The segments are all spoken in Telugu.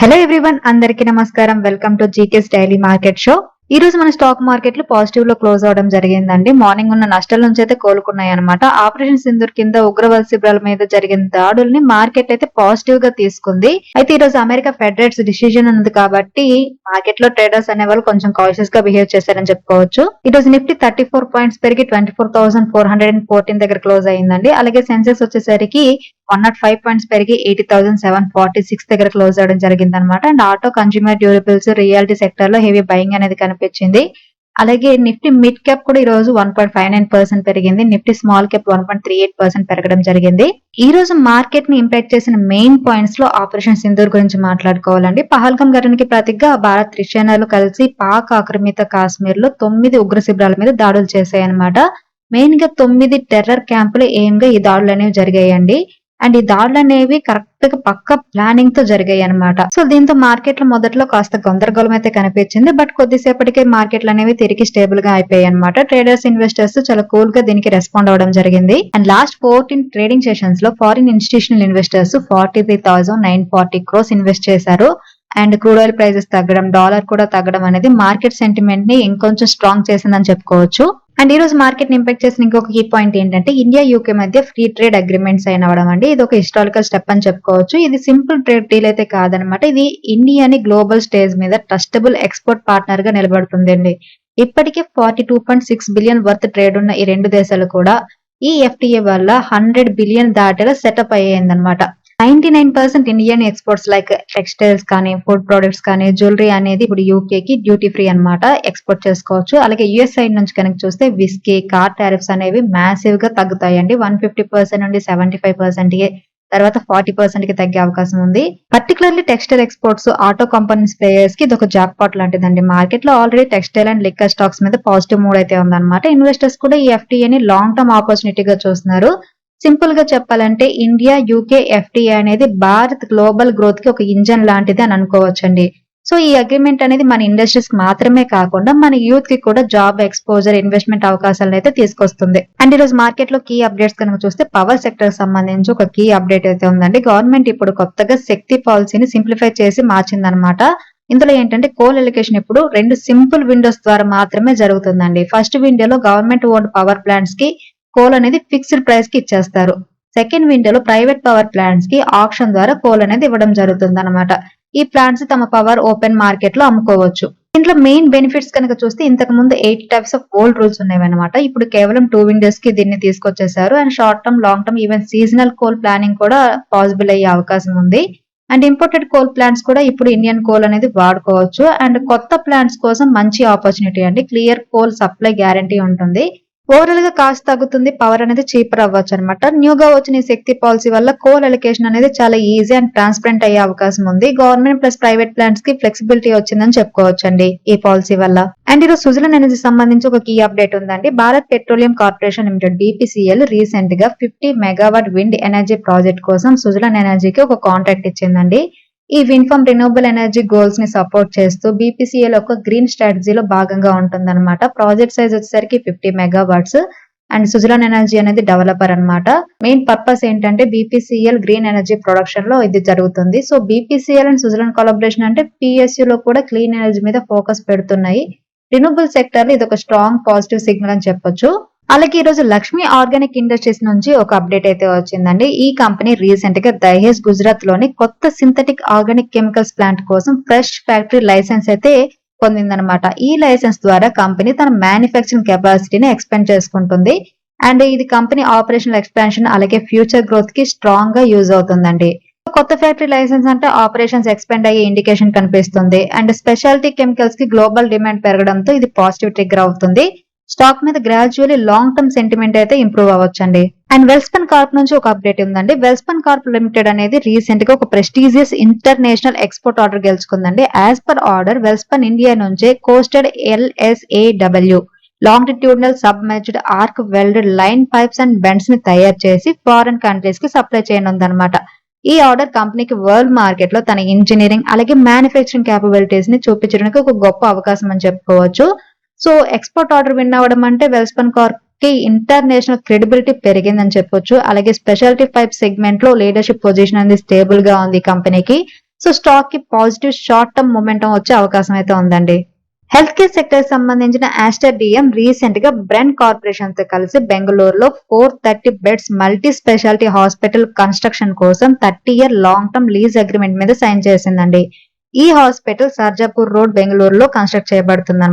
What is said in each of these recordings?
హలో ఎవ్రీవన్ అందరికీ నమస్కారం. Welcome to GK's daily market show ఈ రోజు మన స్టాక్ మార్కెట్లు పాజిటివ్లో క్లోజ్ అవడం జరిగిందండి. మార్నింగ్ ఉన్న నష్టాల నుంచి అయితే కోలుకున్నాయి అనమాట ఆపరేషన్ సింధూర్ కింద ఉగ్రవాద శిబిరాల మీద జరిగిన దాడుల్ని మార్కెట్ అయితే పాజిటివ్గా తీసుకుంది. అయితే ఈ రోజు అమెరికా ఫెడరేట్స్ డిసిజన్ ఉంది కాబట్టి మార్కెట్లో ట్రేడర్స్ అనే వాళ్ళు కొంచెం కాన్షియస్గా బిహేవ్ చేశారని చెప్పుకోవచ్చు. ఈ రోజు నిఫ్టీ థర్టీ ఫోర్ పాయింట్స్ పెరిగి twenty four thousand four hundred and fourteen దగ్గర క్లోజ్ అయిందండి. అలాగే సెన్సెస్ వచ్చేసరికి వన్ నాట్ ఫైవ్ పాయింట్స్ పెరిగి eighty thousand seven forty six దగ్గర క్లోజ్ అవడం జరిగింది అనమాట and auto consumer durables reality సెక్టర్లో హెవీ బయింగ్ అనేది కనిపించింది. అలాగే నిఫ్టీ మిడ్ క్యాప్ కూడా ఈ రోజు one point five nine percent పెరిగింది. Nifty small cap one point three eight percent పెరగడం జరిగింది. ఈ రోజు మార్కెట్ని ఇంపాక్ట్ చేసిన మెయిన్ పాయింట్స్లో ఆపరేషన్ సింధూర్ గురించి మాట్లాడుకోవాలండి. పహల్గం ఘటనకి ప్రతిగా భారత్ క్రిస్టియన్లు కలిసి పాక్ ఆక్రమిత కాశ్మీర్లో తొమ్మిది ఉగ్ర శిబిరాల మీద దాడులు చేశాయన్నమాట. మెయిన్గా తొమ్మిది టెర్రర్ క్యాంపులు ఏం గా ఈ దాడులు అనేవి జరిగాయండి. అండ్ ఈ దాడులు అనేవి కరెక్ట్గా పక్క ప్లానింగ్తో జరిగాయి అనమాట సో దీంతో మార్కెట్లో మొదట్లో కాస్త గందరగోళం అయితే కనిపించింది. బట్ కొద్దిసేపటికే మార్కెట్లు అనేవి తిరిగి స్టేబుల్గా అయిపోయాయి అనమాట ట్రేడర్స్ ఇన్వెస్టర్స్ చాలా కూల్గా దీనికి రెస్పాండ్ అవడం జరిగింది. And last fourteen trading సెషన్స్లో foreign institutional investors forty three thousand nine forty crores invest చేశారు. అండ్ క్రూడ్ ఆయిల్ ప్రైసెస్ తగ్గడం డాలర్ కూడా తగ్గడం అనేది మార్కెట్ సెంటిమెంట్ని ఇంకొంచెం స్ట్రాంగ్ చేసిందని చెప్పుకోవచ్చు. అండ్ ఈ రోజు మార్కెట్ ఇంపాక్ట్ చేసిన ఇంకొక కీ పాయింట్ ఏంటంటే ఇండియా యూకే మధ్య ఫ్రీ ట్రేడ్ అగ్రిమెంట్స్ అయిన అవ్వడం అండి. ఇది ఒక హిస్టారికల్ స్టెప్ అని చెప్పుకోవచ్చు. ఇది సింపుల్ ట్రేడ్ డీల్ అయితే కాదనమాట ఇది ఇండియాని గ్లోబల్ స్టేజ్ మీద ట్రస్టబుల్ ఎక్స్పోర్ట్ పార్ట్నర్గా నిలబడుతుందండి. ఇప్పటికే forty two point six billion worth trade ఉన్న ఈ రెండు దేశాలు కూడా ఈ ఎఫ్టీఏ వల్ల హండ్రెడ్ బిలియన్ దాటేలా setup అయ్యిందనమాట ninety nine percent Indian exports like textiles కానీ ఫుడ్ ప్రొడక్ట్స్ కానీ జ్యువెలరీ అనేది ఇప్పుడు యూకే కి డ్యూటీ ఫ్రీ అన్నమాట ఎక్స్పోర్ట్ చేసుకోవచ్చు. అలాగే యుఎస్ సైడ్ నుంచి కనుక చూస్తే విస్కీ కార్ టారిఫ్స్ అనేవి మ్యాసివ్గా తగ్గుతాయండి. వన్ ఫిఫ్టీ పర్సెంట్ నుండి సెవెంటీ ఫైవ్ పర్సెంట్ తర్వాత ఫార్టీ పర్సెంట్కి తగ్గే అవకాశం ఉంది. Particularly textile exports auto companies ప్లేయర్స్కి ఇది ఒక జాక్ పాట్ లాంటిదండి మార్కెట్లో already textile and liquor stocks మీద పాజిటివ్ మూడ్ అయితే ఉందన్నమాట. ఇన్వెస్టర్స్ కూడా ఈ ఎఫ్టీఏ ని లాంగ్ టర్మ్ ఆపర్చునిటీగా చూస్తున్నారు. సింపుల్గా చెప్పాలంటే ఇండియా యూకే ఎఫ్టీఏ అనేది భారత్ గ్లోబల్ గ్రోత్కి ఒక ఇంజన్ లాంటిది అని అనుకోవచ్చండి. సో ఈ అగ్రిమెంట్ అనేది మన ఇండస్ట్రీస్కి మాత్రమే కాకుండా మన యూత్కి కూడా జాబ్ ఎక్స్పోజర్ ఇన్వెస్ట్మెంట్ అవకాశాలను అయితే తీసుకొస్తుంది. అండ్ ఈ రోజు మార్కెట్లో కీ అప్డేట్స్ కనుక చూస్తే పవర్ సెక్టర్ సంబంధించి ఒక కీ అప్డేట్ అయితే ఉందండి. గవర్నమెంట్ ఇప్పుడు కొత్తగా శక్తి పాలసీని సింప్లిఫై చేసి మార్చిందనమాట ఇందులో ఏంటంటే కోల్ ఎలికేషన్ ఇప్పుడు రెండు సింపుల్ విండోస్ ద్వారా మాత్రమే జరుగుతుందండి. ఫస్ట్ విండోలో గవర్నమెంట్ ఓన్ పవర్ ప్లాంట్స్కి కోల్ అనేది ఫిక్స్డ్ ప్రైస్కి ఇచ్చేస్తారు. సెకండ్ విండోలో ప్రైవేట్ పవర్ ప్లాంట్స్కి ఆప్షన్ ద్వారా కోల్ అనేది ఇవ్వడం జరుగుతుంది అనమాట ఈ ప్లాంట్స్ తమ పవర్ ఓపెన్ మార్కెట్లో అమ్ముకోవచ్చు. దీంట్లో మెయిన్ బెనిఫిట్స్ కనుక చూస్తే ఇంతకు ముందు eight types of old rules ఉన్నాయన్నమాట ఇప్పుడు కేవలం టూ విండోస్కి దీన్ని తీసుకొచ్చేసారు and short term long term even seasonal coal planning కూడా పాసిబుల్ అయ్యే అవకాశం ఉంది. అండ్ ఇంపోర్టెడ్ కోల్ ప్లాంట్స్ కూడా ఇప్పుడు ఇండియన్ కోల్ అనేది వాడుకోవచ్చు. అండ్ కొత్త ప్లాంట్స్ కోసం మంచి ఆపర్చునిటీ అండి. క్లియర్ కోల్ సప్లై గ్యారంటీ ఉంటుంది. ఓవరాల్గా కాస్ట్ తగ్గుతుంది పవర్ అనేది చీపర్ అవ్వచ్చు అనమాట న్యూగా వచ్చిన ఈ శక్తి పాలసీ వల్ల కోల్ అలొకేషన్ అనేది చాలా ఈజీ అండ్ ట్రాన్స్పరెంట్ అయ్యే అవకాశం ఉంది. గవర్నమెంట్ ప్లస్ ప్రైవేట్ ప్లాంట్స్కి ఫ్లెక్సిబిలిటీ వచ్చిందని చెప్పుకోవచ్చండి ఈ పాలసీ వల్ల. అండ్ ఈరోజు సుజలన్ ఎనర్జీ సంబంధించి ఒక కీ అప్డేట్ ఉందండి. Bharat petroleum corporation limited BPCL రీసెంట్గా fifty megawatt wind energy project కోసం సుజలన్ ఎనర్జీకి ఒక కాంట్రాక్ట్ ఇచ్చిందండి. ఈ విన్ఫార్మ్ రినూవబుల్ ఎనర్జీ గోల్స్ని సపోర్ట్ చేస్తూ బీపీసీఎల్ ఒక గ్రీన్ స్ట్రాటజీలో భాగంగా ఉంటుందన్నమాట. ప్రాజెక్ట్ సైజ్ వచ్చేసరికి fifty megawatts and Suzlon energy అనేది డెవలపర్ అన్నమాట. మెయిన్ పర్పస్ ఏంటంటే బీపీసీఎల్ గ్రీన్ ఎనర్జీ ప్రొడక్షన్లో ఇది జరుగుతుంది. So BPCL and Suzlon collaboration అంటే PSU లో కూడా క్లీన్ ఎనర్జీ మీద ఫోకస్ పెడుతున్నాయి. రినూవబుల్ సెక్టర్లో ఇది ఒక స్ట్రాంగ్ పాజిటివ్ సిగ్నల్ అని చెప్పొచ్చు. అలాగే ఈరోజు లక్ష్మీ లక్ష్మి ఆర్గానిక్ ఇండస్ట్రీస్ నుంచి ఒక అప్డేట్ అయితే వచ్చిందండి. ఈ కంపెనీ రీసెంట్గా దహేజ్ గుజరాత్లోని కొత్త సింథటిక్ ఆర్గానిక్ కెమికల్స్ ప్లాంట్ కోసం ఫ్రెష్ ఫ్యాక్టరీ లైసెన్స్ అయితే పొందిందనమాట ఈ లైసెన్స్ ద్వారా కంపెనీ తన మ్యానుఫ్యాక్చరింగ్ కెపాసిటీని ఎక్స్పెండ్ చేసుకుంటుంది. అండ్ ఇది కంపెనీ ఆపరేషనల్ ఎక్స్పాన్షన్ అలాగే ఫ్యూచర్ గ్రోత్కి స్ట్రాంగ్గా యూజ్ అవుతుందండి. కొత్త ఫ్యాక్టరీ లైసెన్స్ అంటే ఆపరేషన్స్ ఎక్స్పెండ్ అయ్యే ఇండికేషన్ కనిపిస్తుంది. అండ్ స్పెషాలిటీ కెమికల్స్కి గ్లోబల్ డిమాండ్ పెరగడంతో ఇది పాజిటివ్ ట్రిగ్గర్ అవుతుంది స్టాక్ మీద గ్రాడ్యువల్లీ లాంగ్ టర్మ్ సెంటిమెంట్ అయితే ఇంప్రూవ్ అవ్వచ్చు అండి అండ్ వెల్స్పన్ కార్ప్ నుంచి ఒక అప్డేట్ ఉందండి. వెల్స్పన్ కార్ప్ లిమిటెడ్ అనేది రీసెంట్గా ఒక prestigious international export order గెలుచుకుందండి. As per order Welspun India నుంచే coated LSAW longitudinal submerged arc welded line pipes and బెండ్స్ని తయారు చేసి ఫారెన్ కంట్రీస్కి సప్లై చేయనుందన్నమాట. ఈ ఆర్డర్ కంపెనీకి వరల్డ్ మార్కెట్లో తన ఇంజనీరింగ్ అలాగే మ్యానుఫ్యాక్చరింగ్ క్యాపబిలిటీస్ని చూపించడానికి ఒక గొప్ప అవకాశం అని చెప్పుకోవచ్చు. సో ఎక్స్పోర్ట్ ఆర్డర్ విన్ అవ్వడం అంటే వెల్స్పన్ కార్ప్కి ఇంటర్నేషనల్ క్రెడిబిలిటీ పెరిగిందని చెప్పొచ్చు. అలాగే స్పెషాలిటీ పైప్ సెగ్మెంట్లో లీడర్షిప్ పొజిషన్ అనేది స్టేబుల్గా ఉంది కంపెనీకి. సో స్టాక్కి పాజిటివ్ షార్ట్ టర్మ్ మొమెంటం వచ్చే అవకాశం అయితే ఉందండి. హెల్త్ కేర్ సెక్టర్ సంబంధించిన ఆస్టర్ డిఎం రీసెంట్గా బ్రెండ్ కార్పొరేషన్తో కలిసి బెంగళూరులో four thirty beds multi speciality hospital construction కోసం thirty year long term lease agreement మీద సైన్ చేసిందండి. ఈ హాస్పిటల్ సర్జాపూర్ రోడ్ బెంగళూరులో కన్స్ట్రక్ట్ చేయబడుతుంది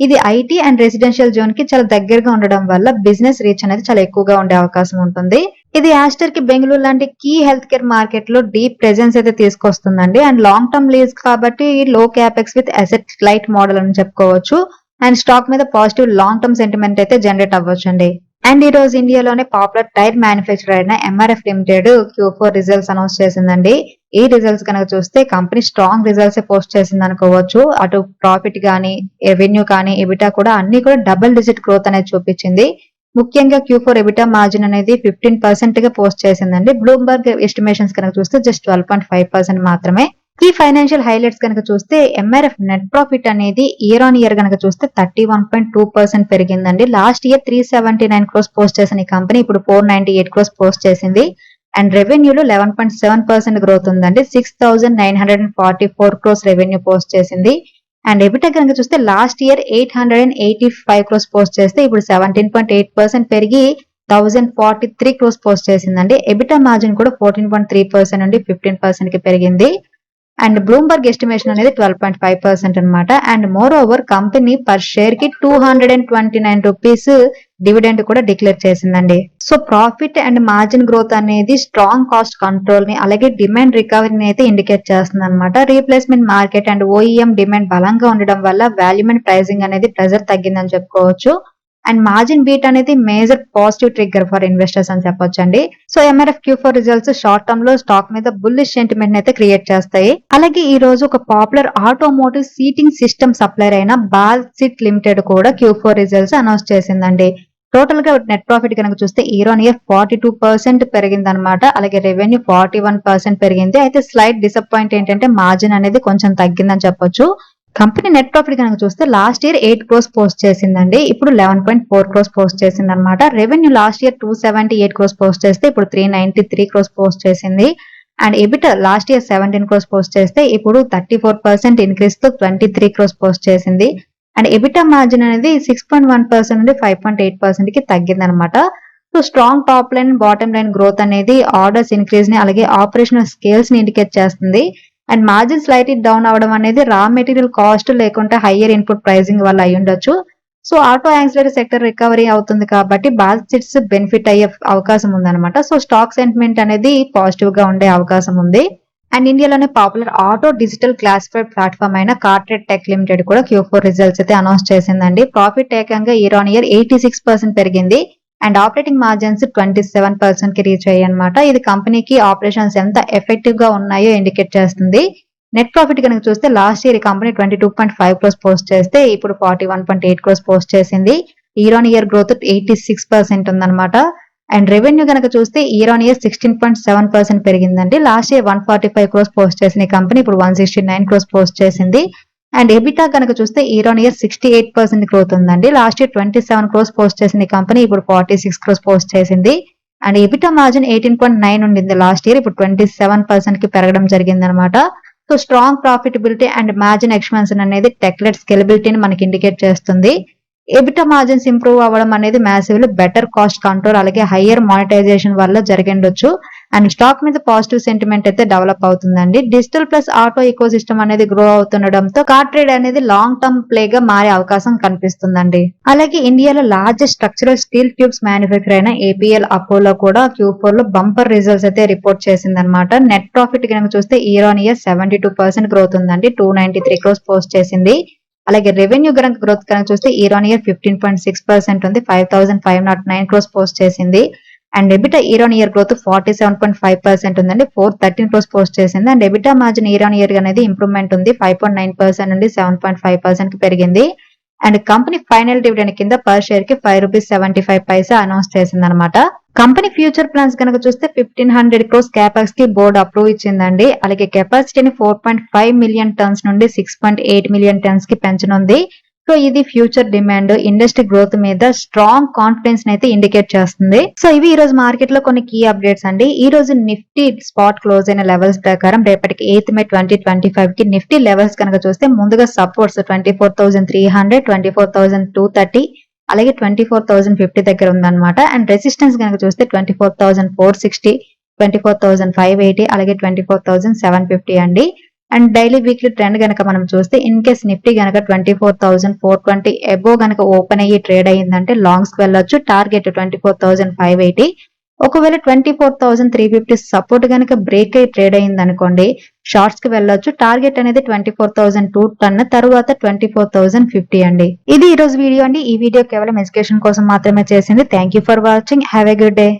ఇది ఐటీ అండ్ రెసిడెన్షియల్ జోన్కి చాలా దగ్గరగా ఉండడం వల్ల బిజినెస్ రీచ్ అనేది చాలా ఎక్కువగా ఉండే అవకాశం ఉంటుంది. ఇది యాస్టర్కి బెంగళూరు లాంటి కీ హెల్త్ కేర్ మార్కెట్లో డీప్ ప్రెజెన్స్ అయితే తీసుకొస్తుందండి. అండ్ లాంగ్ టర్మ్ లీజ్ కాబట్టి low capex with asset light model అని చెప్పుకోవచ్చు. అండ్ స్టాక్ మీద పాజిటివ్ లాంగ్ టర్మ్ సెంటిమెంట్ అయితే జనరేట్ అవ్వచ్చు అండి అండ్ ఈ రోజు ఇండియాలోనే పాపులర్ టైర్ మ్యానుఫ్యాక్చర్ అయిన MRF limited Q four results announce చేసిందండి. ఈ రిజల్ట్స్ కనుక చూస్తే కంపెనీ స్ట్రాంగ్ రిజల్ట్స్ పోస్ట్ చేసింది అనుకోవచ్చు. అటు ప్రాఫిట్ కానీ రెవెన్యూ కానీ ఎబిటా కూడా అన్ని కూడా డబుల్ డిజిట్ గ్రోత్ అనేది చూపించింది. ముఖ్యంగా క్యూ ఫోర్ ఎబిటా మార్జిన్ అనేది ఫిఫ్టీన్ పర్సెంట్గా పోస్ట్ చేసిందండి. బ్లూంబర్గ్ ఎస్టిమేషన్స్ కనుక చూస్తే just twelve point five percent మాత్రమే. ఈ ఫైనాన్షియల్ హైలైట్స్ కనుక చూస్తే ఎంఆర్ఎఫ్ నెట్ ప్రాఫిట్ అనేది ఇయర్ ఆన్ ఇయర్ కనుక చూస్తే thirty one point two percent పెరిగిందండి. Last year three seventy nine crores post చేసిన ఈ కంపెనీ ఇప్పుడు four ninety eight crores post చేసింది and రెవెన్యూలో eleven point seven percent growth ఉందండి. Six thousand nine hundred and forty four crores revenue post చేసింది. అండ్ ఎబిటా కనుక చూస్తే last year eight hundred and eighty five crores post చేస్తే ఇప్పుడు సెవెంటీన్ పాయింట్ ఎయిట్ పర్సెంట్ పెరిగి thousand forty three crores post చేసిందండి. ఎబిటా మార్జిన్ కూడా ఫోర్టీన్ పాయింట్ త్రీ పర్సెంట్ నుండి ఫిఫ్టీన్ పర్సెంట్కి పెరిగింది. అండ్ బ్లూంబర్గ్ ఎస్టిమేషన్ అనేది ట్వెల్వ్ పాయింట్ ఫైవ్ పర్సెంట్ అనమాట and more over company per షేర్కి two hundred and twenty nine rupees dividend కూడా డిక్లేర్ చేసిందండి. So profit and margin growth అనేది స్ట్రాంగ్ కాస్ట్ కంట్రోల్ని అలాగే డిమాండ్ రికవరీని అయితే ఇండికేట్ చేస్తుంది అనమాట replacement market and OEM demand బలంగా ఉండడం వల్ల వాల్యూమెంట్ ప్రైసింగ్ అనేది ప్రెజర్ తగ్గిందని చెప్పుకోవచ్చు. అండ్ మార్జిన్ బీట్ అనేది major positive trigger for investors అని చెప్పొచ్చండి. So MRF Q four results short టర్మ్లో స్టాక్ మీద బుల్లిష్ సెంటిమెంట్ అయితే క్రియేట్ చేస్తాయి. అలాగే ఈ రోజు ఒక popular automotive seating system supplier అయిన బాల్ సిట్ లిమిటెడ్ కూడా క్యూ ఫోర్ రిజల్ట్స్ అనౌన్స్ చేసిందండి. టోటల్గా నెట్ ప్రాఫిట్ కనుక చూస్తే year on year forty two percent పెరిగింది అనమాట అలాగే రెవెన్యూ ఫార్టీ వన్ పర్సెంట్ పెరిగింది. అయితే స్లైట్ డిసప్పాయింట్ ఏంటంటే మార్జిన్ అనేది కొంచెం తగ్గిందని చెప్పొచ్చు. కంపెనీ నెట్ ప్రాఫిట్ కనుక చూస్తే last year eight crores post చేసిందండి. ఇప్పుడు eleven point four crores post చేసింది అనమాట revenue last year two seventy eight crores post చేస్తే ఇప్పుడు three ninety three crores post చేసింది. And EBITDA last year seventeen crores post చేస్తే ఇప్పుడు థర్టీ ఫోర్ పర్సెంట్ ఇంక్రీస్తో ట్వంటీ త్రీ క్రోస్ పోస్ట్ చేసింది. అండ్ ఎబిటా మార్జిన్ అనేది సిక్స్ పాయింట్ వన్ పర్సెంట్ నుండి ఫైవ్ పాయింట్ ఎయిట్ పర్సెంట్కి తగ్గింది అనమాట so strong top line bottom line growth అనేది ఆర్డర్స్ ఇంక్రీజ్ని అలాగే ఆపరేషనల్ స్కేల్స్ని ఇండికేట్ చేస్తుంది. అండ్ మార్జిన్ స్లైట్ డౌన్ అవడం అనేది రా మెటీరియల్ కాస్ట్ లేకుంటే హయ్యర్ ఇన్పుట్ ప్రైసింగ్ వల్ల అయి ఉండొచ్చు. So auto ancillary sector recovery అవుతుంది కాబట్టి బాస్కెట్స్ బెనిఫిట్ అయ్యే అవకాశం ఉందన్నమాట. సో స్టాక్ సెంటిమెంట్ అనేది పాజిటివ్గా ఉండే అవకాశం ఉంది. అండ్ ఇండియాలోనే popular auto digital classified platform అయిన కార్ట్రేట్ టెక్ లిమిటెడ్ కూడా క్యూ ఫోర్ రిజల్ట్స్ అయితే అనౌన్స్ చేసిందండి. ప్రాఫిట్ ఏకంగా year on year eighty six percent పెరిగింది. And operating margins twenty seven పర్సెంట్కి రీచ్ అయ్యాయి అనమాట ఇది కంపెనీకి ఆపరేషన్స్ ఎంత ఎఫెక్టివ్గా ఉన్నాయో ఇండికేట్ చేస్తుంది. నెట్ ప్రాఫిట్ కనుక చూస్తే లాస్ట్ ఇయర్ ఈ company twenty two point five crores post చేస్తే ఇప్పుడు forty one point eight crores post చేసింది. Year on year growth eighty six percent ఉందన్నమాట. అండ్ రెవెన్యూ కనుక చూస్తే year on year sixteen point seven percent పెరిగిందండి. Last year one forty five crores post చేసిన కంపెనీ ఇప్పుడు one sixty nine crores post చేసింది. అండ్ ఎబిటా కనుక చూస్తే year on year sixty eight percent growth ఉందండి. Last year twenty seven crores post చేసిన కంపెనీ ఇప్పుడు ఫార్టీ సిక్స్ క్రోస్ పోస్ట్ చేసింది. And EBITDA margin eighteen point nine ఉండింది లాస్ట్ ఇయర్ ఇప్పుడు ట్వంటీ సెవెన్ పర్సెంట్కి పెరగడం జరిగింది అనమాట so strong profitability and margin expansion అనేది టెక్లెట్ స్కెలబిలిటీని మనకి ఇండికేట్ చేస్తుంది. ఎబిటా మార్జిన్స్ ఇంప్రూవ్ అవ్వడం అనేది మ్యాసివ్లీ బెటర్ కాస్ట్ కంట్రోల్ అలాగే హయ్యర్ మానిటైజేషన్ వల్ల జరిగిండొచ్చు అండ్ స్టాక్ మీద పాజిటివ్ సెంటిమెంట్ అయితే డెవలప్ అవుతుందండి. Digital plus auto ecosystem అనేది గ్రో అవుతుండడంతో కార్ ట్రేడ్ అనేది లాంగ్ టర్మ్ ప్లే గా మారే అవకాశం కనిపిస్తుందండి. అలాగే ఇండియాలో largest structural steel tubes manufacture అయిన ఏపీఎల్ అపోలో కూడా క్యూ ఫోర్లో బంపర్ రిజల్ట్స్ అయితే రిపోర్ట్ చేసింది అనమాట నెట్ ప్రాఫిట్ కనుక చూస్తే year on year seventy two percent growth ఉందండి. Two ninety three crores post చేసింది. అలాగే రెవెన్యూ కనుక గ్రోత్ కనుక చూస్తే year on year fifteen point six percent ఉంది. Five thousand five nought nine crores post చేసింది. And EBITDA year on year growth forty seven point five percent ఉందండి. ఫోర్ థర్టీన్ క్రోస్ పోస్ట్ చేసింది. And EBITDA margin year on year అనేది ఇంప్రూవ్మెంట్ ఉంది. ఫైవ్ పాయింట్ నైన్ పర్సెంట్ నుండి సెవెన్ పాయింట్ ఫైవ్ పర్సెంట్కి పెరిగింది. అండ్ కంపెనీ ఫైనల్ డివిడెండ్ కింద per షేర్కి five rupees seventy five paisa announce చేసింది అనమాట కంపెనీ ఫ్యూచర్ ప్లాన్స్ కనుక చూస్తే ఫిఫ్టీన్ హండ్రెడ్ క్రోస్ క్యాపాక్స్కి బోర్డు అప్రూవ్ ఇచ్చిందండి. అలాగే కెపాసిటీని four point five million tons నుండి సిక్స్ పాయింట్ ఎయిట్ మిలియన్ టన్స్కి పెంచనుంది. సో ఇది ఫ్యూచర్ డిమాండ్ ఇండస్ట్రీ గ్రోత్ మీద స్ట్రాంగ్ కాన్ఫిడెన్స్ అయితే ఇండికేట్ చేస్తుంది. సో ఇవి ఈ రోజు మార్కెట్లో కొన్ని కీ అప్డేట్స్ అండి. ఈ రోజు నిఫ్టీ స్పాట్ క్లోజ్ అయిన లెవెల్స్ ప్రకారం రేపటికి ఎయిత్ మే ట్వంటీ ట్వంటీ ఫైవ్కి నిఫ్టీ లెవెల్స్ కనుక చూస్తే ముందుగా supports twenty four thousand three hundred twenty four thousand two thirty అలాగే ట్వంటీ ఫోర్ థౌసండ్ ఫిఫ్టీ దగ్గర ఉందన్నమాట. అండ్ రెసిస్టెన్స్ కనుక చూస్తే twenty four thousand four sixty twenty four thousand five eighty అలాగే twenty four thousand seven fifty అండి. అండ్ డైలీ వీక్లీ ట్రెండ్ గనక మనం చూస్తే ఇన్ కేస్ నిఫ్టీ గనక twenty four thousand four twenty above గనక ఓపెన్ అయ్యి ట్రేడ్ అయ్యిందంటే లాంగ్స్కి వెళ్ళొచ్చు target twenty four thousand five eighty ఒకవేళ twenty four thousand three fifty support గనక బ్రేక్ అయ్యి ట్రేడ్ అయింది అనుకోండి షార్ట్స్కి వెళ్ళొచ్చు టార్గెట్ అనేది twenty four thousand two ten తర్వాత ట్వంటీ ఫోర్ థౌసండ్ ఫిఫ్టీ అండి. ఇది ఈ రోజు వీడియో అండి. ఈ వీడియో కేవలం ఎడ్యుకేషన్ కోసం మాత్రమే చేసింది. Thank you for watching have a good day